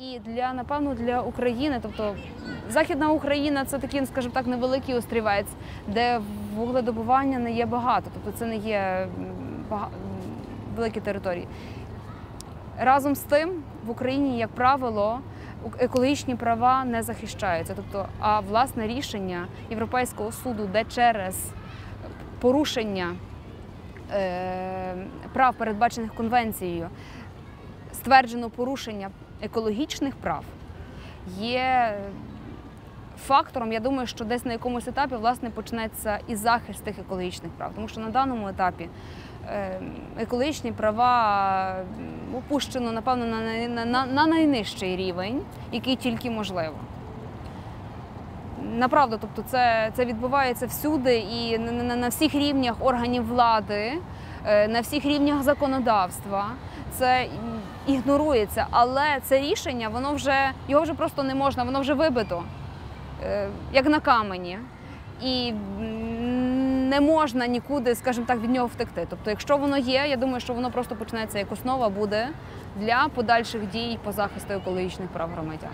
І для напевно для України, тобто Західна Україна це такий, скажімо так, невеликий острівець, де вугледобування не є багато, тобто це не є бага- великі території. Разом з тим в Україні, як правило, екологічні права не захищаються. Тобто, а власне рішення Європейського суду, де через порушення е, прав, передбачених конвенцією, стверджено порушення екологічних прав, є фактором. Я думаю, що десь на якомусь етапі власне почнеться і захист тих екологічних прав, тому що на даному етапі е, екологічні права опущено, напевно, на, на, на, на найнижчий рівень, який тільки можливо. Направду, тобто це, це відбувається всюди і на, на, на всіх рівнях органів влади, на всіх рівнях законодавства. Це ігнорується, але це рішення, воно вже його вже просто не можна, воно вже вибито, е, як на камені. І не можна нікуди, скажімо так, від нього втекти. Тобто, якщо воно є, я думаю, що воно просто почнеться як основа буде для подальших дій по захисту екологічних прав громадян.